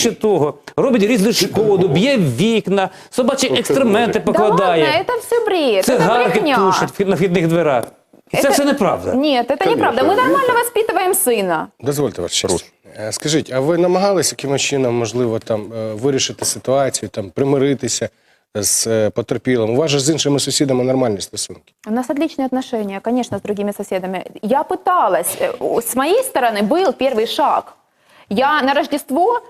Більше того, робить різну шкоду, б'є в вікна, собачі екстременти Да ладно, покладає, это все бред, это цигарки брехня. тушить на вхідних дверах. І це Это- все неправда. Нет, это неправда. Мы нормально воспитываем сына. Дозвольте вас честь. Е, Скажіть, а ви намагалися якимось чином, можливо, там е, вирішити ситуацію, там примиритися з е, потерпілим? У вас же з іншими сусідами нормальні стосунки. У нас отличные отношения, конечно, с другими соседами. Я пыталась, э, с моей стороны был первый шаг. Я на Рождество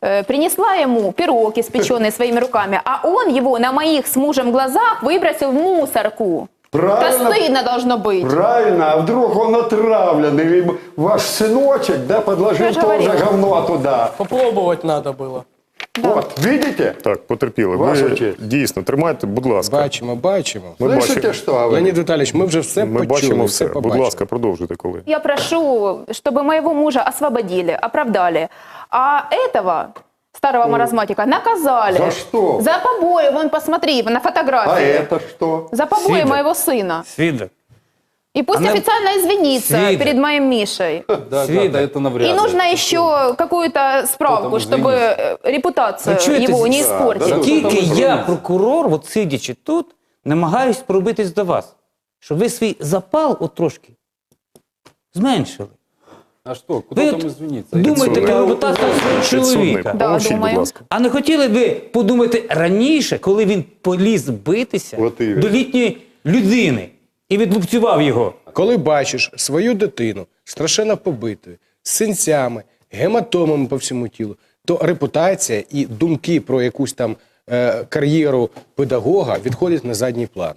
э, принесла ему пирог, испеченный своими руками, а он его на моих с мужем глазах выбросил в мусорку. Правильно. Да стыдно должно быть. Правильно, а вдруг он отравленный, и ваш сыночек, да, подложил Я же тоже говорила. говно туда. Попробовать надо было. Вот, видите? Так, потерпіли. Ваша Ви честь. дійсно тримайте, будь ласка. Бачимо, бачимо. Ми Слышите, бачимо. что говорит? Леонід Віталійович, ми вже все Ми почули, бачимо все. Будь побачили. ласка, продовжуйте, коли. Я прошу, чтобы моего мужа освободили, оправдали. А этого старого маразматика наказали. За что? За побои. Вон, посмотри, на А фотографии. это что? За побои Свидок. моего сына. Свідок. И пусть Она- официально извинится Свидок. перед моим Мишей. Да, да, Свидок. да, это навряд И ли. нужно еще какую-то справку, там чтобы э, репутацию Ну, чё это его не здесь? испортить. Да, да, Тільки там я, розберемося. прокурор, от сидячи тут, намагаюсь пробитись до вас, щоб ви свій запал от трошки зменшили. А что, куда Ви там от извиниться? думаєте Підсудний. про репутацію свого Підсудний, чоловіка. Да, помовчіть, будь думаю. ласка. А не хотіли ви подумати раніше, коли він поліз битися От іменно. до літньої людини І відлупцював його? Коли бачиш свою дитину страшенно побитою, з синцями, гематомами по всьому тілу, то репутація і думки про якусь там е, кар'єру педагога відходять на задній план.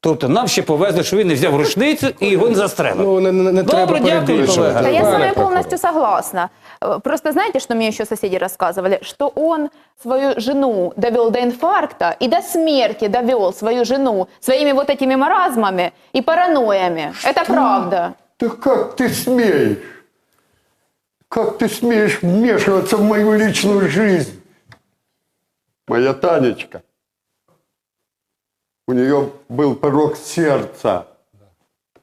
Тобто нам ще повезли, що він не взяв рушницю і його не застрелив. Ну, не, не, не треба Добре, дякую, перебільшувати. колега. Да я с Пане вами прокурор. полностью согласна. Э, Просто знаете, что мне еще соседи рассказывали? Что он свою жену довел до инфаркта и до смерти довел свою жену своими вот этими маразмами и паранойями. Это правда. Да как ты смеешь? Как ты смеешь вмешиваться в мою личную жизнь? Моя Танечка. У нее был порог сердца.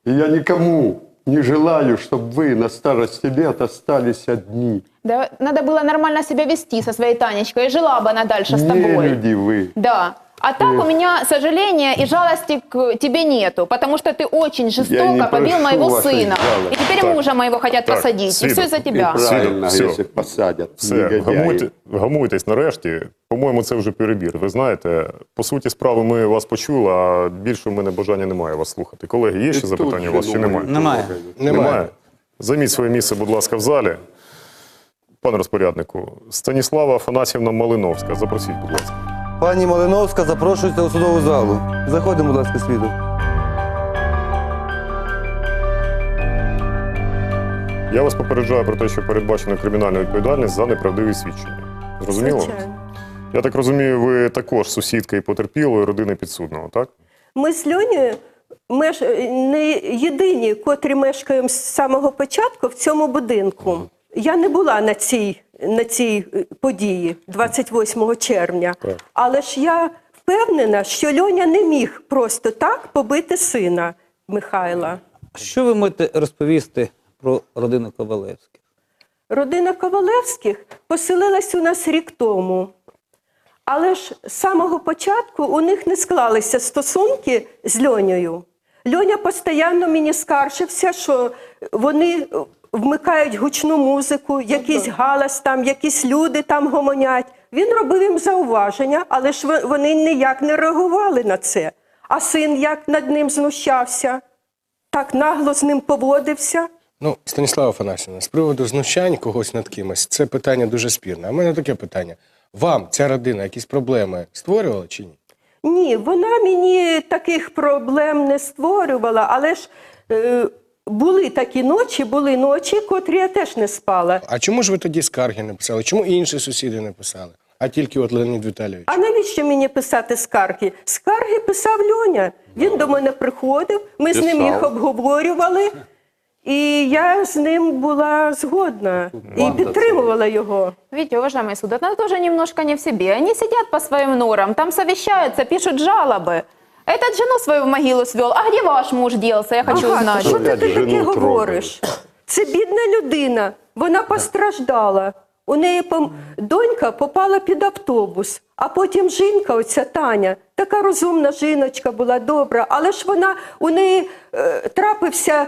И я никому не желаю, чтобы вы на старости лет остались одни. Да, надо было нормально себя вести со своей Танечкой, и жила бы она дальше с Не тобой. люди вы. Да. А так у меня сожаления и жалости к тебе нету, потому что ты очень не жестоко побил моего сына. жалости. И теперь мужа моего хотят Так, посадить. И свидок. все из-за тебя. И правильно, Все. если посадят. Все, негодяи. гамуйте, гамуйтесь нарешті. По-моєму, це вже перебір. Ви знаєте, по суті справи ми вас почули, а більше в мене бажання немає вас слухати. Колеги, є ще І запитання у вас чи немає? Немає. Немає. Займіть своє місце, будь ласка, в залі. Пане розпоряднику, Станіслава Афанасівна Малиновська, запросіть, будь ласка. Пані Малиновська запрошується у судову залу. Заходимо, будь ласка, свідок. Я вас попереджаю про те, що передбачена кримінальна відповідальність за неправдиві свідчення. Зрозуміло? Звичайно. Я так розумію, ви також сусідка і потерпілої родини підсудного, так? Ми з Льонею меж... не єдині, котрі мешкаємо з самого початку в цьому будинку. Я не була на цій, на цій е, події 28 червня, Так. але ж я впевнена, що Льоня не міг просто так побити сина Михайла. Що ви можете розповісти про родину Ковалевських? Родина Ковалевських поселилась у нас рік тому. Але ж з самого початку у них не склалися стосунки з Льонею. Льоня постійно мені скаржився, що вони вмикають гучну музику, якийсь галас там, якісь люди там гомонять. Він робив їм зауваження, але ж вони ніяк не реагували на це. А син як над ним знущався, так нагло з ним поводився. Ну, Станіслава Афанасівна, з приводу знущань когось над кимось, це питання дуже спірне. А в мене таке питання. Вам ця родина якісь проблеми створювала чи ні? Ні, вона мені таких проблем не створювала, але ж е, були такі ночі, були ночі, котрі я теж не спала. А чому ж ви тоді скарги не писали? Чому інші сусіди не писали? А тільки от Леонід Віталійович. А навіщо мені писати скарги? Скарги писав Льоня. Він до мене приходив, ми з ним їх обговорювали, і я з ним була згодна і Банда підтримувала його. Видите, уважаемый суд, она тоже немножко не в себе. Они сидят по своим норам, там совещаются, пишут жалобы. Этот жену свою в могилу свел. А где ваш муж делся? Я хочу Агата, знать. що ти Опять таке жену говориш? Це бідна людина, вона постраждала. У неї пом... донька попала під автобус, а потім жінка, оця Таня, така розумна жіночка була добра, але ж вона у неї е, трапився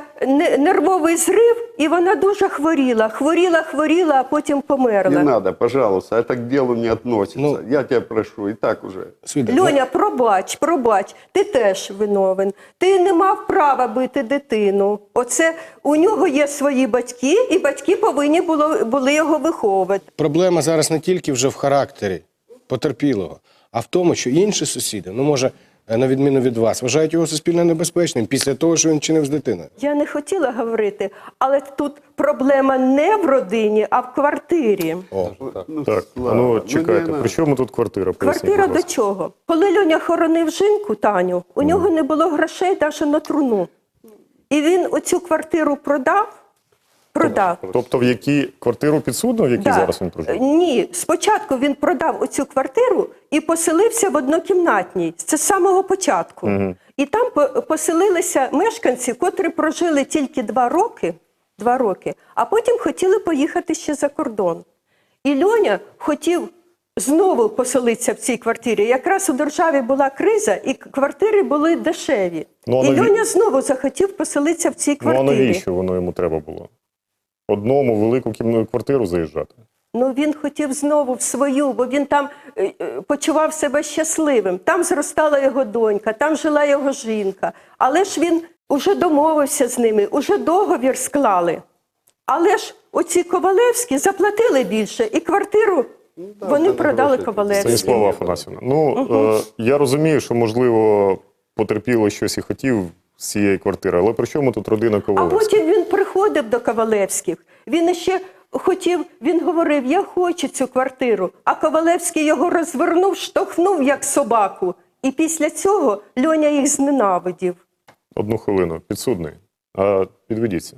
нервовий зрив, і вона дуже хворіла. Хворіла, хворіла, а потім померла. Не надо, пожалуйста, это к делу не относится. Ну, Я тебя прошу, и так уже. Свідок, ну, Льоня, пробач, пробач, ти теж виновен. Ти не мав права бити дитину. Оце у нього є свої батьки, і батьки повинні було, були його виховувати. проблема зараз не тільки вже в характері потерпілого, а в тому, що інші сусіди, ну може, е, на відміну від вас, вважають його суспільно небезпечним після того, що він чинив з дитиною. Я не хотіла говорити, але тут проблема не в родині, а в квартирі. О. Ну, Так, ну ну, чекайте, при чому тут квартира? Поясніть, Квартира до чого? Коли Льоня хоронив жінку Таню, у нього не було грошей навіть на труну. І він оцю квартиру продав. Продав. Тобто в якій квартиру підсудно, в якій Да. зараз він проживає? Ні, спочатку він продав оцю квартиру і поселився в однокімнатній. Це з самого початку. І там поселилися мешканці, котрі прожили тільки два роки, два роки, а потім хотіли поїхати ще за кордон. І Льоня хотів знову поселитися в цій квартирі. Якраз у державі була криза, і квартири були дешеві. Ну, і наві- Льоня знову захотів поселитися в цій Ну а квартирі. навіщо воно йому треба було? Одному велику кімнату квартиру заїжджати? Ну він хотів знову в свою, бо він там е, е, почував себе щасливим. Там зростала його донька, там жила його жінка. Але ж він уже домовився з ними, уже договір склали. Але ж оці Ковалевські заплатили більше, і квартиру вони продали гроші. Ковалевські. Станіслава Афанасівна, ну е, я розумію, що можливо потерпіло щось і хотів з цієї квартири, але при чому тут родина А потім він приходив до Ковалевських. Він ще хотів, він говорив, я хочу цю квартиру. А Ковалевський його розвернув, штовхнув як собаку. І після цього Льоня їх зненавидів. Одну хвилину, підсудний. А підведіться.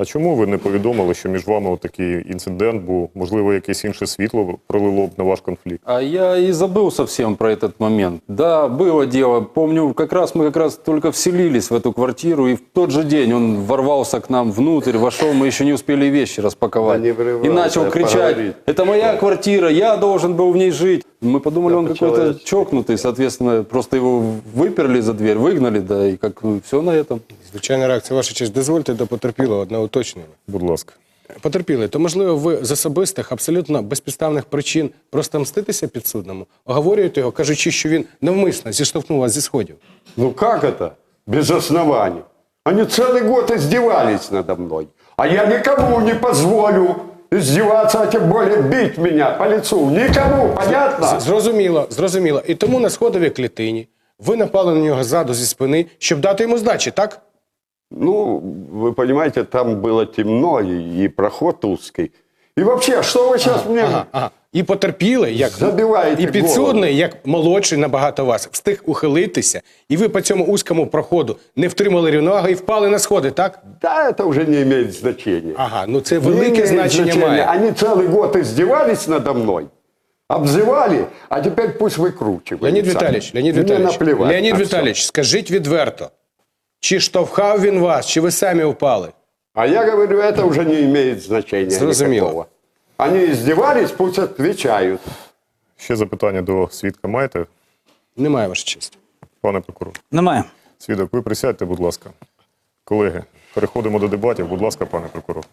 А чому ви не повідомили, що між вами такий інцидент був? Можливо, якесь інше світло пролило б на ваш конфлікт? А я и забыл совсем про этот момент. Да, было дело. Помню, как раз мы как раз только вселились в эту квартиру, и в тот же день он ворвался к нам внутрь, вошел, мы еще не успели вещи распаковать. Да не врывался, и начал а кричать, поговорить. это моя квартира, я должен был в ней жить. Мы подумали, Да, он какой-то по-человечески. чокнутый, соответственно, просто его выперли за дверь, выгнали, да, и как все на этом. Звичайна реакція, ваша честь. Дозвольте до потерпілого одне уточнення. Будь ласка. Потерпіли, то можливо ви з особистих, абсолютно безпідставних причин просто мститися підсудному, оговорюєте його, кажучи, що він навмисно зіштовхнув вас зі сходів. Ну как это? Без оснований. Они целый год издевались надо мной. А я никому не позволю издеваться, а тем более бить меня по лицу. Никому, понятно? З- Зрозуміло, зрозуміло. І тому на сходовій клітині ви напали на нього ззаду зі спини, щоб дати йому здачі, так? Ну, вы понимаете, там было темно и, и проход узкий. И вообще, что вы сейчас мне... Ага, ага. І потерпіли, як Забиваєте і підсудний, як молодший набагато вас, встиг ухилитися, і ви по цьому узькому проходу не втримали рівноваги і впали на сходи, так? Да, это уже не имеет значения. Ага, ну це Не велике имеет значення має. Они целый год издевались надо мной, обзывали, а теперь пусть выкручивают. Леонід Віталійович, Леонід Мне Віталійович, наплевать Леонід на всё. Віталійович, скажіть відверто, чи штовхав він вас, чи ви самі впали? А я говорю, это уже не имеет значения Зрозуміло. никакого. Они издевались, пусть отвечают. Ще запитання до свідка маєте, Немає ваша честь. пане прокурор? Немає. Свідок, ви присядьте, будь ласка. Колеги, переходимо до дебатів. Будь ласка, пане прокурор.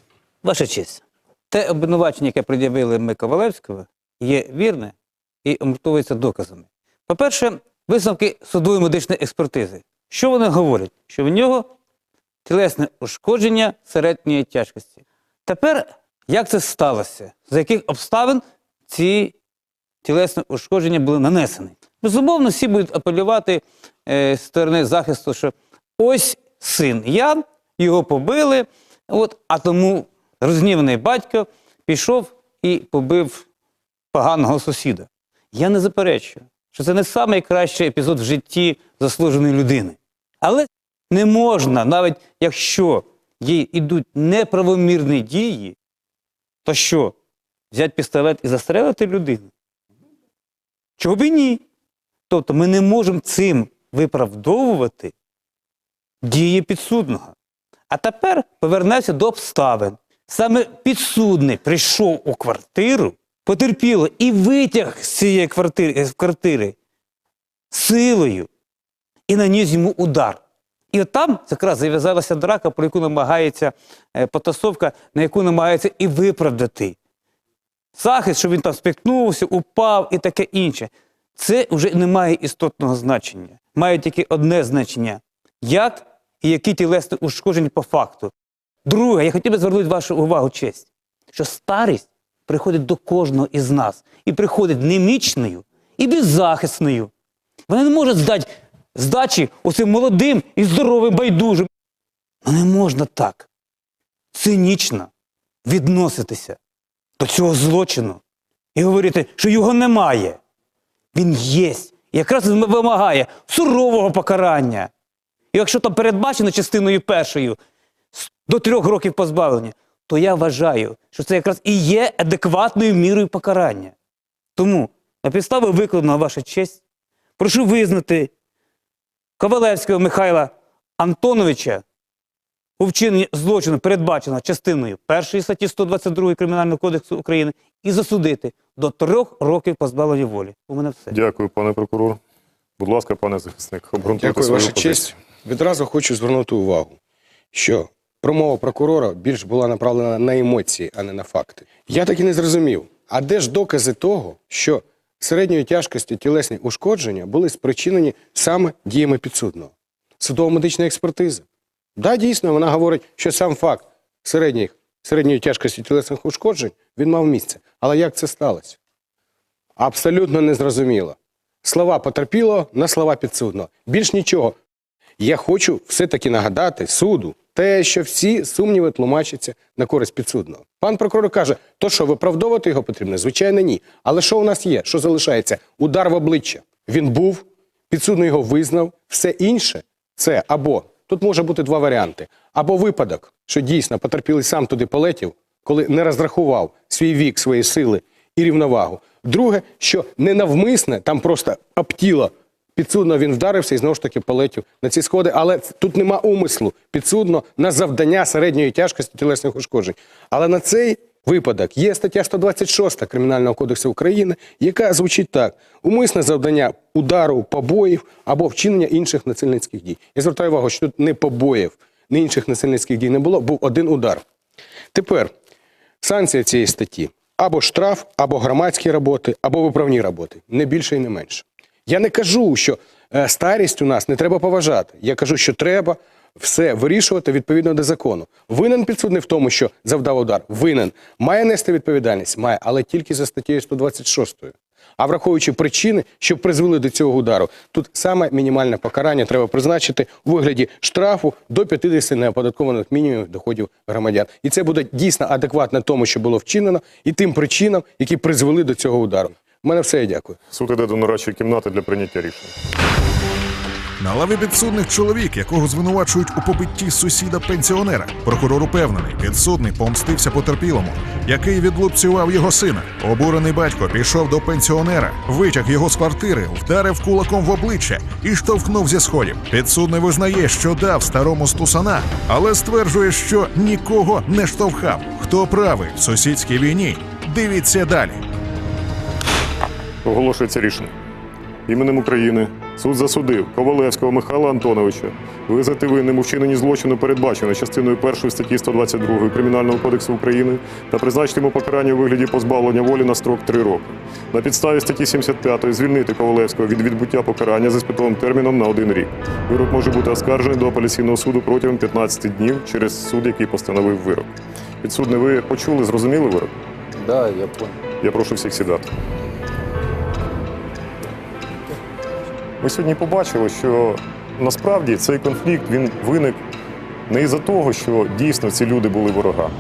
Ваша честь. Те обвинувачення, яке пред'явили ми Ковалевського, є вірне і обґрунтовується доказами. По-перше, висновки судової медичної експертизи. Що вони говорять? Що в нього тілесне ушкодження середньої тяжкості. Тепер, як це сталося? За яких обставин ці тілесні ушкодження були нанесені? Безумовно, всі будуть апелювати е, сторони захисту, що ось син Ян, його побили, от, а тому розгніваний батько пішов і побив поганого сусіда. Я не заперечую, що це не найкращий епізод в житті заслуженої людини. Але не можна, навіть якщо їй ідуть неправомірні дії, то що? Взяти пістолет і застрелити людину? Чого б і ні? Тобто ми не можемо цим виправдовувати дії підсудного. А тепер повернемося до обставин. Саме підсудний прийшов у квартиру, потерпіло і витяг з цієї квартири, з квартири силою і наніс йому удар. І от там якраз зав'язалася драка, про яку намагається е, потасовка, на яку намагається і виправдати. Захист, що він там спіткнувся, упав і таке інше. Це вже не має істотного значення. Має тільки одне значення: як і які тілесні ушкодження по факту. Друге, я хотів би звернути вашу увагу, честь, що старість приходить до кожного із нас і приходить немічною і беззахисною. Вона не може здати здачі оцим молодим і здоровим байдужим. Ну не можна так цинічно відноситися до цього злочину і говорити, що його немає. Він є. І якраз вимагає сурового покарання. І якщо там передбачено частиною першою до трьох років позбавлення, то я вважаю, що це якраз і є адекватною мірою покарання. Тому на підставі викладеного ваша честь, прошу визнати Ковалевського Михайла Антоновича у вчиненні злочину, передбаченого частиною першої статті 122 Кримінального кодексу України, і засудити до трьох років позбавлення волі. У мене все. Дякую, пане прокурор. Будь ласка, пане захисник, обґрунтуйте Дякую, свою ваша позицію. честь. Відразу хочу звернути увагу, що промова прокурора більш була направлена на емоції, а не на факти. Я так і не зрозумів. А де ж докази того, що середньої тяжкості тілесні ушкодження були спричинені саме діями підсудного? Судово-медична експертиза. Да, дійсно, вона говорить, що сам факт середніх, середньої тяжкості тілесних ушкоджень він мав місце. Але як це сталося? Абсолютно незрозуміло. Слова потерпілого на слова підсудного. Більш нічого. Я хочу все-таки нагадати суду те, що всі сумніви тлумачаться на користь підсудного. Пан прокурор каже, то що виправдовувати його потрібно? Звичайно, ні. Але що у нас є? Що залишається? Удар в обличчя. Він був, підсудний його визнав. Все інше це або тут може бути два варіанти: або випадок, що дійсно потерпілий сам туди полетів, коли не розрахував свій вік, свої сили і рівновагу. Друге, що ненавмисне, там просто обтіло підсудно він вдарився і знову ж таки полетів на ці сходи. Але тут нема умислу підсудно на завдання середньої тяжкості тілесних ушкоджень. Але на цей випадок є стаття 126 Кримінального кодексу України, яка звучить так: умисне завдання удару, побоїв або вчинення інших насильницьких дій. Я звертаю увагу, що тут не побоїв, не інших насильницьких дій не було, був один удар. Тепер санкція цієї статті або штраф, або громадські роботи, або виправні роботи. Не більше і не менше. Я не кажу, що е, старість у нас не треба поважати. Я кажу, що треба все вирішувати відповідно до закону. Винен підсудний в тому, що завдав удар. Винен. Має нести відповідальність? Має, але тільки за статтею 126. А враховуючи причини, що призвели до цього удару, тут саме мінімальне покарання треба призначити у вигляді штрафу до 50 неоподаткованих мінімумів доходів громадян. І це буде дійсно адекватно тому, що було вчинено, і тим причинам, які призвели до цього удару. У мене все, я дякую. Суд іде до нарадчої кімнати для прийняття рішення. На лаві підсудних чоловік, якого звинувачують у побитті сусіда пенсіонера. Прокурор упевнений, підсудний помстився потерпілому, який відлупцював його сина. Обурений батько пішов до пенсіонера, витяг його з квартири, вдарив кулаком в обличчя і штовхнув зі сходів. Підсудний визнає, що дав старому стусана, але стверджує, що нікого не штовхав. Хто правий в сусідській війні? Дивіться далі. Оголошується рішення. Іменем України суд засудив Ковалевського Михайла Антоновича визнати винним у вчиненні злочину, передбачено частиною 1 статті 122 Кримінального кодексу України та призначити йому покарання у вигляді позбавлення волі на строк 3 роки. На підставі статті 75 звільнити Ковалевського від відбуття покарання за спитовим терміном на один рік. Вирок може бути оскаржений до апеляційного суду протягом 15 днів через суд, який постановив вирок. Підсудний, ви почули, зрозуміли вирок? Да, я понял. Я прошу всіх сідати. Ми сьогодні побачили, що насправді цей конфлікт він виник не із-за того, що дійсно ці люди були ворогами,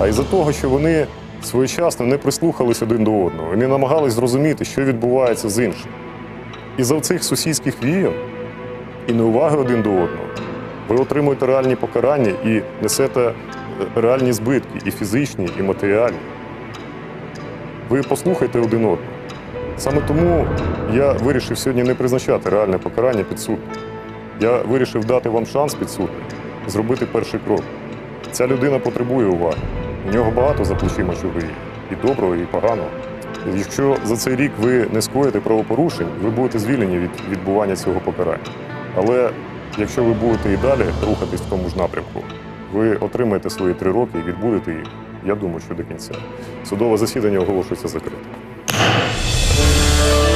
а із-за того, що вони своєчасно не прислухались один до одного і не намагались зрозуміти, що відбувається з іншим. Із-за цих сусідських війн і неуваги один до одного ви отримуєте реальні покарання і несете е, реальні збитки, і фізичні, і матеріальні. Ви послухайте один одного. Саме тому я вирішив сьогодні не призначати реальне покарання підсудним. Я вирішив дати вам шанс підсудним зробити перший крок. Ця людина потребує уваги. У нього багато за плечима і, і доброго, і поганого. Якщо за цей рік ви не скоїте правопорушень, ви будете звільнені від відбування цього покарання. Але якщо ви будете і далі рухатись в тому ж напрямку, ви отримаєте свої три роки і відбудете їх, я думаю, що до кінця. Судове засідання оголошується закритим. Thank you.